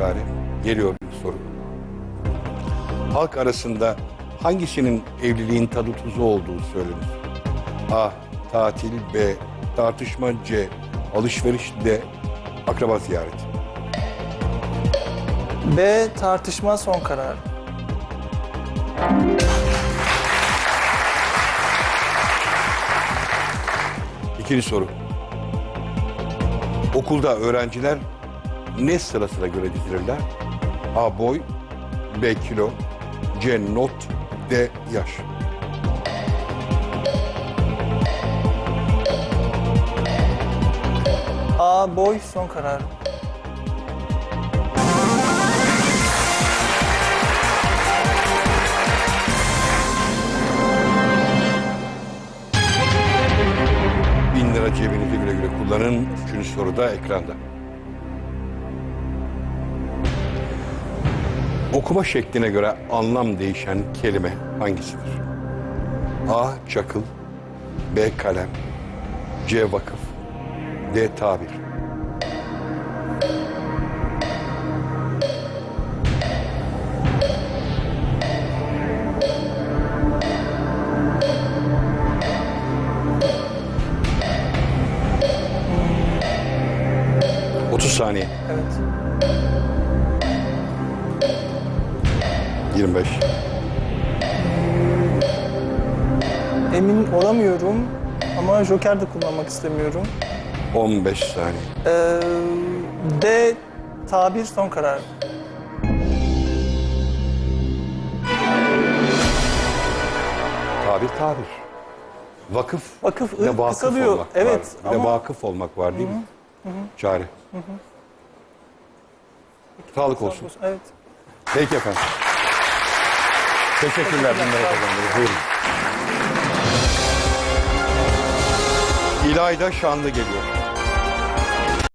çare. Geliyor bir soru. Halk arasında hangisinin evliliğin tadı tuzu olduğu söylenir? A. Tatil B. Tartışma C. Alışveriş D. Akraba ziyareti. B tartışma son karar. İkinci soru. Okulda öğrenciler ne sırasına göre dizilirler? A. Boy B. Kilo C. Not D. Yaş. A boy son karar. Bin lira cebinizi güle güle kullanın. Üçüncü soru da ekranda. Okuma şekline göre anlam değişen kelime hangisidir? A. Çakıl B. Kalem C. Vakıf D. Tabir Otuz saniye. Evet. 25. Emin olamıyorum ama Joker de kullanmak istemiyorum. 15 saniye. Ee, D tabir son karar. Tabir tabir. Vakıf. Vakıf, Bir de vakıf kısalıyor. olmak Evet, var. Bir de ama- vakıf olmak var değil mi? Çare. Sağlık olsun. Evet. Peki efendim. Teşekkürler. Bunları kazandınız. Buyurun. İlayda Şanlı geliyor.